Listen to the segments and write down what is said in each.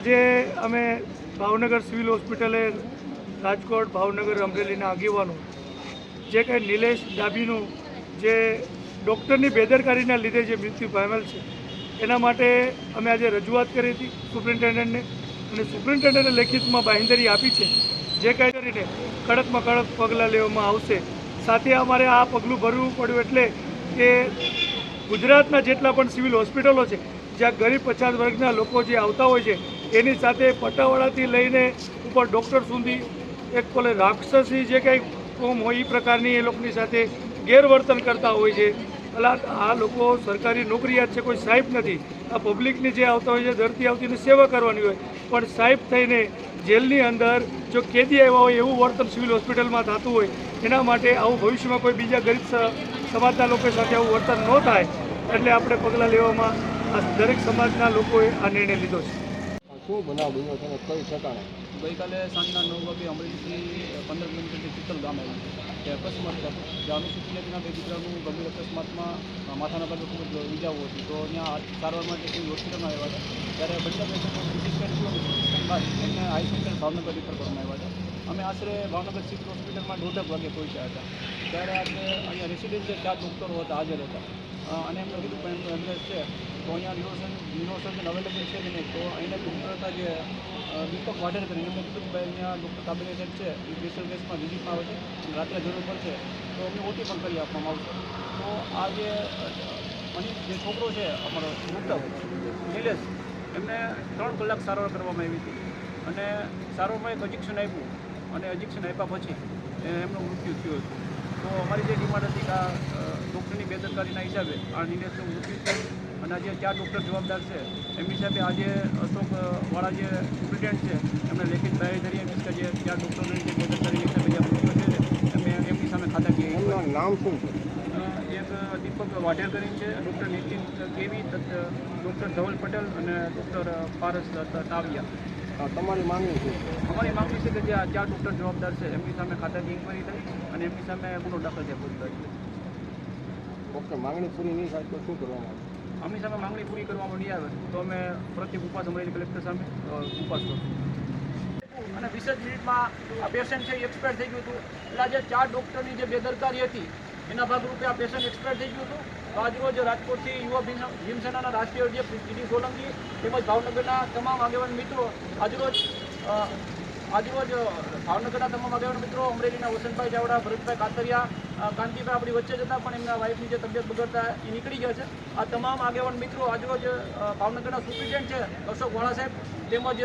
જે અમે ભાવનગર સિવિલ હોસ્પિટલે રાજકોટ, ભાવનગર, અમરેલીના આગેવાનો, જે કંઈ નિલેશ ડાભીનું જે ડૉક્ટરની બેદરકારીના લીધે જે મૃત્યુ પામેલ છે, એના માટે અમે આજે રજૂઆત કરી હતી સુપ્રિન્ટેન્ડન્ટને અને સુપ્રિન્ટેન્ડન્ટે લેખિતમાં બાંહેધરી આપી છે, જે કાંઈ કરીને કડકમાં કડક પગલાં લેવામાં આવશે. સાથે અમારે આ પગલું ભરવું પડ્યું એટલે કે ગુજરાતના જેટલા પણ સિવિલ હોસ્પિટલો છે, જ્યાં ગરીબ પછાત વર્ગના લોકો જે આવતા હોય છે એની સાથે પટાવાળાથી લઈને ઉપર ડૉક્ટર સુધી એક પોલે રાક્ષસી જે કંઈ કોમ હોય એ પ્રકારની એ લોકોની સાથે ગેરવર્તન કરતા હોય છે. અલા, આ લોકો સરકારી નોકરીયાત છે, કોઈ સાહેબ નથી. આ પબ્લિકની જે આવતા હોય છે, ધરતી આવતીની સેવા કરવાની હોય. પણ સાહેબ થઈને જેલની અંદર જો કેદી આવ્યા હોય એવું વર્તન સિવિલ હોસ્પિટલમાં થતું હોય, એના માટે આવું ભવિષ્યમાં કોઈ બીજા ગરીબ સમાજના લોકો સાથે આવું વર્તન ન થાય, એટલે આપણે પગલાં લેવામાં આ દરેક સમાજના લોકોએ આ નિર્ણય લીધો છે. શું બનાવ બન્યો છે કઈ ઠેકાણે? ગઈકાલે સાંજના નવ વાગે અમરેલીથી પંદર કિલોમીટરથી ચિત્તલ ગામ આવ્યું કે અકસ્માત થયો. જે અનુસૂચિત જાતિના બે દીકરાનું ગંભીર અકસ્માતમાં માથાના ભાગે ખૂબ જ ઈજાઓ હતી. તો ત્યાં સારવાર માટે કોઈ હોસ્પિટલમાં આવ્યા હતા. ત્યારે બંને પેશન્ટો બાદ એમને આઈ સેન્ટર ભાવનગર રિફર કરવામાં આવ્યા હતા. અમે આશરે ભાવનગર સિવિલ હોસ્પિટલમાં દોઢક વાગે પહોંચ્યા હતા. ત્યારે આપણે અહીંયા રેસિડેન્સીએ ચાર ડૉક્ટરો હતા, હાજર હતા. અને એમને કીધું એમ્બ્યુલન્સ છે. તો અહીંયા ન્યુરોસર્જન ન્યુરોસર્જન અવેલેબલ છે કે નહીં તો અહીંના ડૉક્ટર જે દીપક વાઢેર કરીને એમને કીધું કે ભાઈ અહીંયા ડૉક્ટર કાબેલિયા સાહેબ છે એ સ્પેશિયલ કેસમાં વિઝિટમાં આવે છે રાત્રે જરૂર પડશે તો અમને ઓટી પણ કરી આપવામાં આવશે. તો આ જે અ, જે છોકરો છે અમારો મૃતક નિલેશ એમને ત્રણ કલાક સારવાર કરવામાં આવી હતી. અને સારવારમાં એક અજિક્શન આપ્યું અને અજિક્શન આપ્યા પછી એમનું મૃત્યુ થયું હતું. તો અમારી જે ડિમાન્ડ હતી કે આ ડૉક્ટરની બેદરકારીના હિસાબે આ નિલેશનું મૃત્યુ છે અને આજે ચાર ડૉક્ટર જવાબદાર છે. એમની હિસાબે આજે અશોકવાળા જે સુપ્રિટેન્ટ છે એમને લેખિત બાહેધરી છે કે જે ચાર ડૉક્ટરોની જે બેદરકારી હિસાબે જે મૃત્યુ છે એમને એમની સામે ખાતા કહીએ નામ શું છે? એક દીપક વાઢેર કરીને છે ડૉક્ટર નીતિન કેવી ડૉક્ટર ધવલ પટેલ અને ડૉક્ટર પારસ તાવિયા તમારી માંગણી છે? અમારી માંગણી છે કે જે આ ચાર ડૉક્ટર જવાબદાર છે એમની સામે ખાતાની ઇન્કવાયરી થાય અને એમની સામે ગુનો દાખલ થાય. પોલીસ ઓકે, માંગણી પૂરી નહીં થાય તો શું કરવામાં આવે? આમની સામે માંગણી પૂરી કરવામાં નહીં આવે તો અમે પ્રત્યેક ઉપવાસ અમરેલી કલેક્ટર સામે ઉપવાસ કરશું. અને વીસ જ મિનિટમાં આ પેશન્ટ છે એક્સપાયર થઈ ગયું હતું. એટલે આજે ચાર ડૉક્ટરની જે બેદરકારી હતી, એના ભાગરૂપે આ પેશન્ટ એક્સપાયર થઈ ગયું હતું. આજરોજ રાજકોટથી યુવા ભીમ- ભીમસેનાના રાષ્ટ્રીય અધ્યક્ષ જીડી સોલંકી તેમજ ભાવનગરના તમામ આગેવાન મિત્રો આજરોજ આજરોજ ભાવનગરના તમામ આગેવાન મિત્રો અમરેલીના વસંતભાઈ ચાવડા, ભરતભાઈ કાતરિયા કાંતિભાઈ આપણી વચ્ચે જ હતા, પણ એમના વાઈફની જે તબિયત બગડતા એ નીકળી ગયા છે. આ તમામ આગેવાન મિત્રો આજરોજ ભાવનગરના સુપ્રિન્ટેન્ટ છે, અશોક વાળા સાહેબ, તેમજ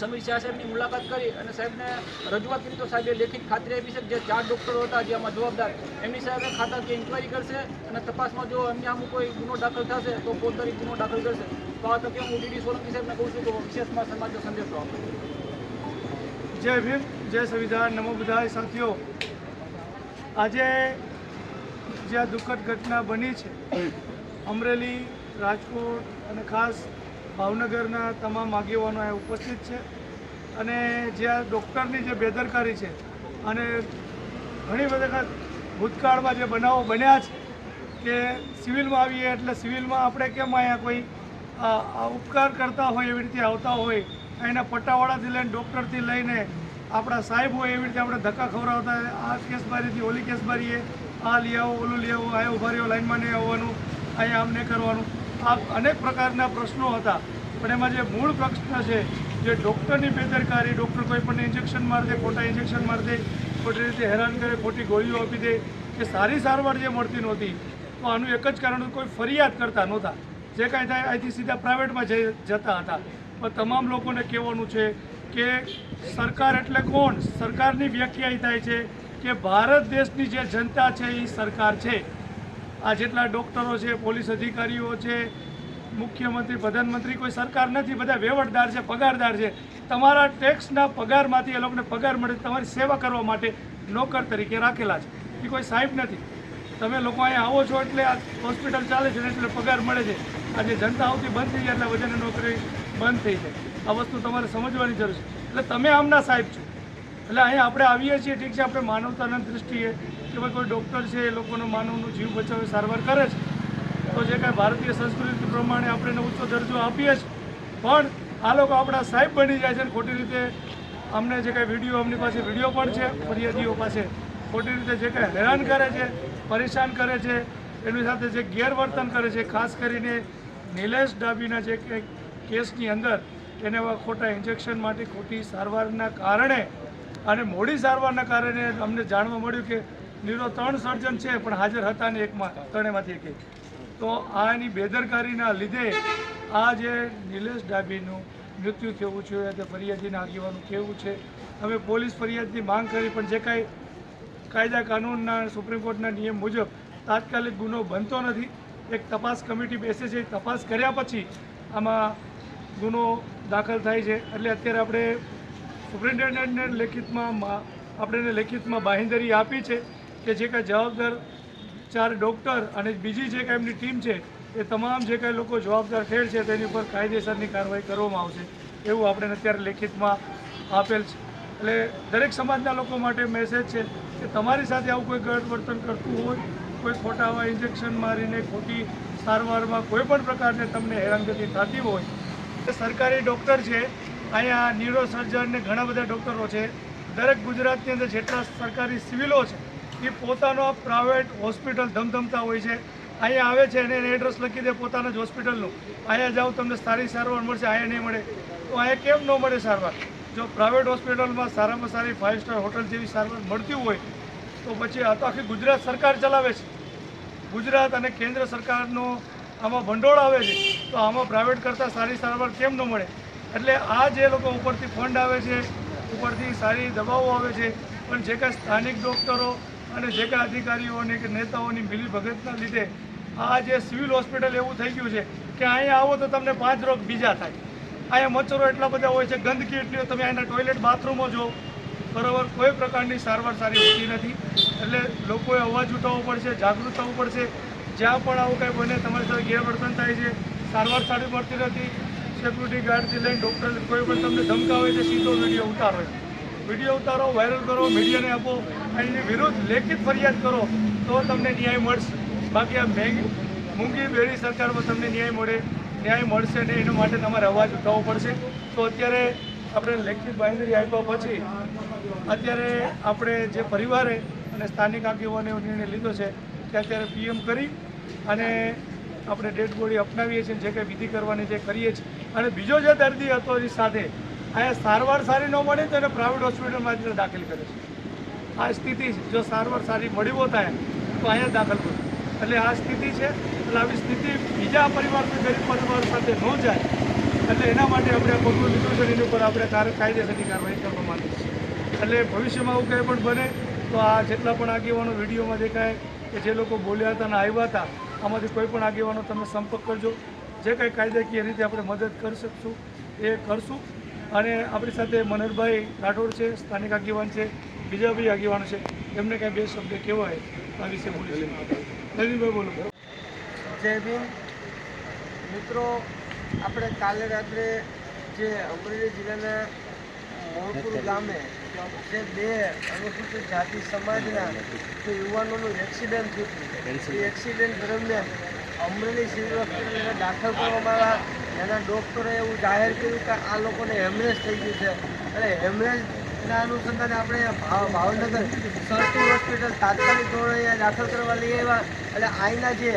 સમીર શાહ સાહેબની મુલાકાત કરી અને સાહેબને રજૂઆત કરી. તો સાહેબે લેખિત ખાતરી આપી છે જે ચાર ડૉક્ટરો હતા, જે આમાં જવાબદાર, એમની સાહેબે ખાતાકીય ઇન્કવાયરી કરશે અને તપાસમાં જો એમની અમુક કોઈ ગુનો દાખલ થશે, તો ફોજદારી ગુનો દાખલ કરશે. તો આ તકે હું ડીડી સોલંકી સાહેબને કહું છું કે વિશેષમાં સમાજનો સંદેશો આપો જય ભીમ, જય સંવિધાન. નમો બધાય, સાથીઓ. આજે જે આ દુઃખદ ઘટના બની છે અમરેલી રાજકોટ અને ખાસ ભાવનગરના તમામ આગેવાનો અહીંયા ઉપસ્થિત છે અને જે આ ડૉક્ટરની જે બેદરકારી છે અને ઘણી વખત ભૂતકાળમાં જે બનાવો બન્યા છે કે સિવિલમાં આવીએ એટલે સિવિલમાં આપણે કેમ અહીંયા કોઈ ઉપકાર કરતા હોય એવી રીતે આવતા હોય અહીંના પટ્ટાવાળાથી લઈને ડૉક્ટરથી લઈને આપણા સાહેબ હોય એવી રીતે આપણે ધક્કા ખવડાવતા આ કેસ બારીથી ઓલી કેસ બારીએ આ લઈ આવો, ઓલું લઈ આવો, આ ઊભા રહ્યો, લાઈનમાં નહીં આવવાનું, અહીંયા આમ નહીં કરવાનું. આ અનેક પ્રકારના પ્રશ્નો હતા. પણ એમાં જે મૂળ પ્રશ્ન છે, જે ડૉક્ટરની બેદરકારી, ડૉક્ટર કોઈ પણ ઇન્જેક્શન મારી દે ખોટા ઇન્જેક્શન મારી દે ખોટી રીતે હેરાન કરે, ખોટી ગોળીઓ આપી દે કે સારી સારવાર જે મળતી નહોતી, તો આનું એક જ કારણ કોઈ ફરિયાદ કરતા નહોતા. જે કાંઈ થાય, અહીંથી સીધા પ્રાઇવેટમાં જઈ જતા હતા. પણ તમામ લોકોને કહેવાનું છે કે સરકાર એટલે કોણ? સરકારની વ્યાખ્યા થાય છે કે ભારત દેશની જે જનતા છે એ સરકાર છે. આ જેટલા ડૉક્ટરો છે, પોલીસ અધિકારીઓ છે, મુખ્યમંત્રી, પ્રધાનમંત્રી કોઈ સરકાર નથી, બધા વહીવટદાર છે, પગારદાર છે. તમારા ટેક્સના પગારમાંથી એ લોકોને પગાર મળે, તમારી સેવા કરવા માટે નોકર તરીકે રાખેલા છે. એ કોઈ સાહેબ નથી. તમે લોકો અહીંયા આવો છો એટલે આ હોસ્પિટલ ચાલે છે એટલે પગાર મળે છે. આજે જનતા આવતી બંધ થઈ જાય એટલે વજન નોકરી બંધ થઈ જાય. આ વસ્તુ તમારે સમજવાની જરૂર છે. એટલે તમે આમના સાહેબ છો. એટલે અહીંયા આપણે આવીએ છીએ, ઠીક છે, આપણે માનવતાના દૃષ્ટિએ કે ભાઈ કોઈ ડૉક્ટર છે, એ લોકોનો માનવનું જીવ બચાવે સારવાર કરે છે. તો જે કાંઈ ભારતીય સંસ્કૃતિ પ્રમાણે આપણે એને ઊંચો દરજ્જો આપીએ છીએ. પણ આ લોકો આપણા સાહેબ બની જાય છે ખોટી રીતે અમને જે કાંઈ વીડિયો અમની પાસે વીડિયો પણ છે, ફરિયાદીઓ પાસે ખોટી રીતે જે કાંઈ હેરાન કરે છે, પરેશાન કરે છે, એની સાથે જે ગેરવર્તન કરે છે, ખાસ કરીને નિલેશ ડાબીના જે કંઈક કેસની અંદર એને એવા ખોટા ઇન્જેક્શન માટે ખોટી સારવારના કારણે અને મોડી સારવારના કારણે અમને જાણવા મળ્યું કે નીરો ત્રણ સર્જન છે, પણ હાજર હતા ને એકમાં ત્રણેયમાંથી એક તો આની બેદરકારીના લીધે આ જે નિલેશ ડાબીનું મૃત્યુ થયું છે તે ફરિયાદીના આગેવાનું કેવું છે. અમે પોલીસ ફરિયાદની માંગ કરી, પણ જે કાંઈ કાયદા કાનૂનના, સુપ્રીમ કોર્ટના નિયમ મુજબ તાત્કાલિક ગુનો બનતો નથી. એક તપાસ કમિટી બેસે છે તપાસ કર્યા પછી આમાં ગુનો દાખલ થાય છે. એટલે અત્યારે આપણે સુપ્રિન્ટેન્ડન્ટને લેખિતમાં આપણે લેખિતમાં બાંહેધરી આપી છે કે જે કાંઈ જવાબદાર ચાર ડૉક્ટર અને બીજી જે કાંઈ એમની ટીમ છે, એ તમામ જે કાંઈ લોકો જવાબદાર ઠેર છે, તેની ઉપર કાયદેસરની કાર્યવાહી કરવામાં આવશે. એવું આપણે અત્યારે લેખિતમાં આપેલ છે. એટલે દરેક સમાજના લોકો માટે મેસેજ છે કે તમારી સાથે આવું કોઈ ગેરવર્તન કરતું હોય, કોઈ ખોટા ઇન્જેક્શન મારીને, ખોટી સારવારમાં કોઈ પણ પ્રકારને તમને હેરાનગતિ થતી હોય સરકારી ડૉક્ટર છે, અહીંયા ન્યુરો સર્જન ને ઘણા બધા ડૉક્ટરો છે. દરેક ગુજરાતની અંદર જેટલા સરકારી સિવિલો છે, એ પોતાનો પ્રાઇવેટ હોસ્પિટલ ધમધમતા હોય છે. અહીંયા આવે છે અને એડ્રેસ લખી દે પોતાના જ હોસ્પિટલનું. અહીંયા જાઓ તમને સારી સારવાર મળશે, અહીંયા નહીં મળે. તો અહીંયા કેમ ન મળે સારવાર? જો પ્રાઇવેટ હોસ્પિટલમાં સારામાં સારી ફાઇવ સ્ટાર હોટલ જેવી સારવાર મળતી હોય, તો પછી આ તો આખી ગુજરાત સરકાર ચલાવે છે. ગુજરાત અને કેન્દ્ર સરકારનો આમાં ભંડોળ આવે છે, તો આમાં પ્રાઇવેટ કરતાં સારી સારવાર કેમ ન મળે? એટલે આ જે લોકો ઉપરથી ફંડ આવે છે, ઉપરથી સારી દવાઓ આવે છે, પણ જે કાંઈ સ્થાનિક ડૉક્ટરો અને જે કાંઈ અધિકારીઓની કે નેતાઓની મિલીભગતના લીધે આ જે સિવિલ હોસ્પિટલ એવું થઈ ગયું છે કે અહીંયા આવો તો તમને પાંચ રોગ બીજા થાય. અહીંયા મચ્છરો એટલા બધા હોય છે, ગંદકી એટલી તમે અહીંના ટોયલેટ બાથરૂમો જો બરાબર, કોઈ પ્રકારની સારવાર સારી હોતી નથી. એટલે લોકોએ અવાજ ઉઠાવવો પડશે, જાગૃત થવું પડશે. જ્યાં પણ આવું કંઈ બને, તમારી સાથે ગેરવર્તન થાય છે, સારવાર સારી મળતી નથી સિક્યુરિટી ગાર્ડથી લઈને ડૉક્ટર કોઈ પણ તમને ધમકાવે છે સીધો વીડિયો ઉતારો. વીડિયો ઉતારો વાયરલ કરો મીડિયાને આપો એની વિરુદ્ધ લેખિત ફરિયાદ કરો, તો તમને ન્યાય મળશે. બાકી આ મેંગી મૂંગી બેરી સરકારમાં તમને ન્યાય મળે, ન્યાય મળશે ને એના માટે તમારે અવાજ ઉઠાવવો પડશે. તો અત્યારે આપણે લેખિત બાંહેધરી આપ્યા પછી, અત્યારે આપણે જે પરિવારે અને સ્થાનિક આગેવાને એવો નિર્ણય લીધો છે કે અત્યારે પીએમ કરી અને આપણે ડેડ બોડી અપનાવીએ છીએ, જે કંઈ વિધિ કરવાની જે કરીએ છીએ. અને બીજો જે દર્દી હતો એની સાથે અહીંયા સારવાર સારી ન મળે તો એને પ્રાઇવેટ હોસ્પિટલમાં દાખલ કરે છે. આ સ્થિતિ જો સારવાર સારી મળી હોત અહીંયા તો અહીંયા દાખલ કરો એટલે આ સ્થિતિ છે. એટલે આવી સ્થિતિ બીજા પરિવાર ગરીબ પરિવાર સાથે ન જાય, એટલે એના માટે આપણે આ પગલું લીધું છે એની ઉપર આપણે કાયદેસરની કાર્યવાહી કરવા માંગીએ છીએ. એટલે ભવિષ્યમાં આવું કંઈ પણ બને, તો આ જેટલા પણ આગેવાનો વિડીયોમાં દેખાય કે જે લોકો બોલ્યા હતા અને આવ્યા હતા, આમાંથી કોઈ પણ આગેવાનો તમે સંપર્ક કરજો. જે કંઈ કાયદાકીય રીતે આપણે મદદ કરી શકશું, એ કરશું. અને આપણી સાથે મનોહરભાઈ રાઠોડ છે, સ્થાનિક આગેવાન છે બીજા બી આગેવાનો છે, એમને કાંઈ બે શબ્દ કહેવાય, આ વિશે બોલી નવીનભાઈ બોલો. જય ભીમ. મિત્રો, આપણે કાલે રાત્રે જે અમરેલી જિલ્લાના મોણપુર ગામે જે બે અનુસૂચિત જાતિ સમાજના યુવાનોનું એક્સિડન્ટ થયું હતું એ એક્સિડન્ટ દરમિયાન અમરેલી સિવિલ હોસ્પિટલમાં દાખલ કરવામાં આવ્યા એના ડૉક્ટરે એવું જાહેર કર્યું કે આ લોકોને હેમરેજ થઈ ગયું છે અને હેમરેજના અનુસંધાને આપણે ભાવનગર સરટી હોસ્પિટલ તાત્કાલિક ધોરણે દાખલ કરવા લઈ આવ્યા એટલે અહીંના જે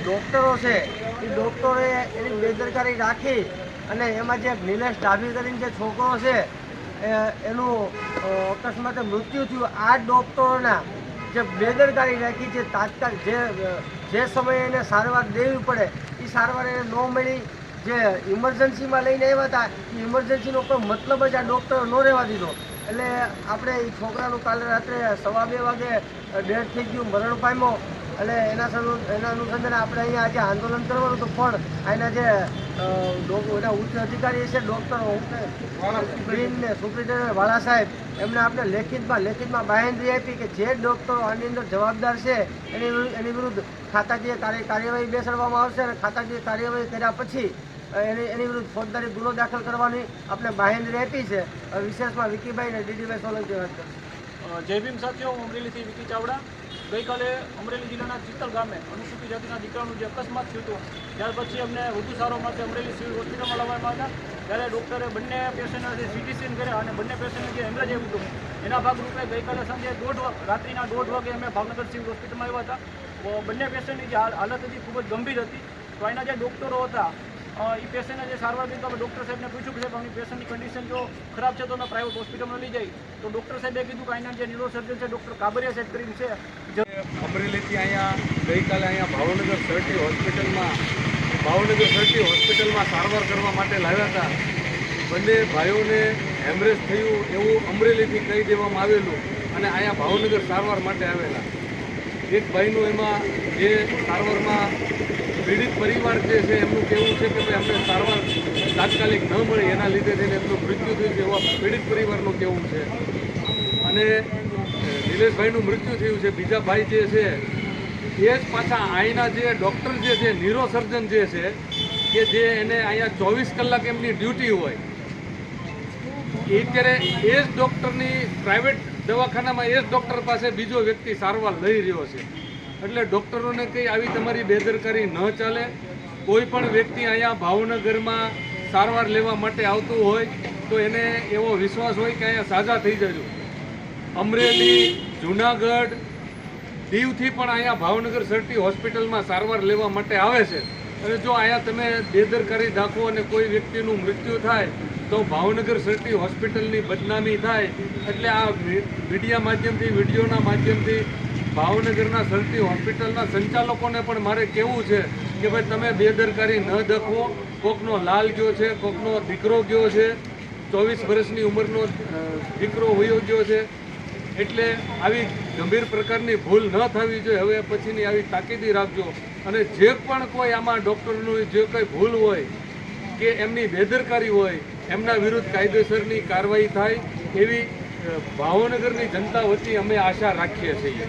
ડૉક્ટરો છે એ ડૉક્ટરોએ એની બેદરકારી રાખી અને એમાં જે નિલેશ ડાભી કરીને જે છોકરો છે એનું અકસ્માતે મૃત્યુ થયું. આ ડૉક્ટરોના જે બેદરકારી રાખી છે, તાત્કાલિક જે જે સમયે એને સારવાર દેવી પડે એ સારવાર એને ન મળી. જે ઇમરજન્સીમાં લઈને આવ્યા હતા એ ઇમરજન્સીનો કોઈ મતલબ જ આ ડૉક્ટરો ન રહેવા દીધો. એટલે આપણે એ છોકરાનું કાલે રાત્રે સવા બે વાગે ડેથ થઈ ગયું, મરણ પામ્યો. એટલે એના એના અનુસંધાને આપણે અહીંયા આજે આંદોલન કરવાનું હતું, પણ એના જે એના ઉચ્ચ અધિકારી છે, ડૉક્ટરો ગ્રીન ને સુપ્રિન્ટેન્ડન્ટ વાળા સાહેબ, એમને આપણે લેખિતમાં લેખિતમાં બાહેંધરી આપી કે જે ડૉક્ટરો આની અંદર જવાબદાર છે, એની એની વિરુદ્ધ ખાતાકીય કાર્યવાહી બેસાડવામાં આવશે અને ખાતાકીય કાર્યવાહી કર્યા પછી એની એની વિરુદ્ધ ફોજદારી ગુનો દાખલ કરવાની આપણે બાહેંધરી આપી છે. વિશેષમાં વિકીભાઈ અને ડીડીભાઈ સોલંકી વાત કરશે. જય ભીમ સાથીઓ અમરેલીથી વિકી ચાવડા. ગઈકાલે અમરેલી જિલ્લાના ચિત્તલ ગામે અનુસૂચિત જાતિના દીકરાનું જે અકસ્માત થયું હતું, ત્યાર પછી અમને વધુ સારો માટે અમરેલી સિવિલ હોસ્પિટલમાં લાવવામાં આવ્યા ત્યારે ડૉક્ટરે બંને પેશન્ટને જે સીટી સ્કેન કર્યા અને બંને પેશન્ટને જે હેમરેજ આવ્યું હતું, એના ભાગરૂપે ગઈકાલે સાંજે દોઢ રાત્રિના દોઢ વાગે અમે ભાવનગર સિવિલ હોસ્પિટલમાં આવ્યા હતા. બંને પેશન્ટની જે હાલ- હાલત હતી ખૂબ જ ગંભીર હતી. તો એના જે ડૉક્ટરો હતા એ પેશન્ટને જે સારવાર દીધી, તો ડૉક્ટર સાહેબને પૂછ્યું કે સાહેબ આમની પેશન્ટની કન્ડિશન જો ખરાબ છે, તો અમે પ્રાઇવેટ હોસ્પિટલમાં લઈ જાય તો ડૉક્ટર સાહેબે કીધું કે અહીંના જે ન્યુરો સર્જન છે, ડૉક્ટર કાબરિયા સાહેબ કરીને છે. અમરેલીથી અહીંયા ગઈકાલે અહીંયા ભાવનગર સરટી હોસ્પિટલમાં, ભાવનગર સરટી હોસ્પિટલમાં સારવાર કરવા માટે લાવ્યા હતા. બંને ભાઈઓને હેમરેજ થયું એવું અમરેલીથી કહી દેવામાં આવેલું અને અહીંયા ભાવનગર સારવાર માટે આવેલા. એક ભાઈનું એમાં જે સારવારમાં પીડિત પરિવાર જે છે, એમનું કહેવું છે કે ભાઈ અમને સારવાર તાત્કાલિક ન મળે, એના લીધે થઈને એમનું મૃત્યુ થયું છે, એવા પીડિત પરિવારનું કહેવું છે? અને નિલેશભાઈનું મૃત્યુ થયું છે, બીજા ભાઈ જે છે, એ જ પાછા અહીંના જે ડૉક્ટર જે છે, ન્યુરોસર્જન જે છે, કે જે એને અહીંયા ચોવીસ કલાક એમની ડ્યુટી હોય, એ અત્યારે એ જ ડૉક્ટરની પ્રાઇવેટ દવાખાનામાં એ જ ડૉક્ટર પાસે બીજો વ્યક્તિ સારવાર લઈ રહ્યો છે. એટલે ડૉક્ટરોને કંઈ આવી તમારી બેદરકારી ન ચાલે. કોઈ પણ વ્યક્તિ અહીંયા ભાવનગરમાં સારવાર લેવા માટે આવતું હોય, તો એને એવો વિશ્વાસ હોય કે અહીંયા સાજા થઈ જજો. અમરેલી, જુનાગઢ, દીવથી પણ અહીંયા ભાવનગર સરટી હોસ્પિટલમાં સારવાર લેવા માટે આવે છે. અને જો અહીંયા તમે બેદરકારી દાખવો અને કોઈ વ્યક્તિનું મૃત્યુ થાય, તો ભાવનગર સરટી હોસ્પિટલની બદનામી થાય. એટલે આ મીડિયા માધ્યમથી, વિડીયોના માધ્યમથી ભાવનગરના સરટી હોસ્પિટલના સંચાલકોને પણ મારે કહેવું છે કે ભાઈ તમે બેદરકારી ન દાખવો. કોકનો લાલ ગયો છે, કોકનો દીકરો ગયો છે. ચોવીસ વર્ષની ઉંમરનો દીકરો વયો ગયો છે. એટલે આવી ગંભીર પ્રકારની ભૂલ ન થવી જોઈએ. હવે પછીની આવી તાકીદી રાખજો. અને જે પણ કોઈ આમાં ડૉક્ટરનું જે કંઈ ભૂલ હોય કે એમની બેદરકારી હોય, એમના વિરુદ્ધ કાયદેસરની કાર્યવાહી થાય એવી ભાવનગરની જનતા વતી અમે આશા રાખીએ છીએ.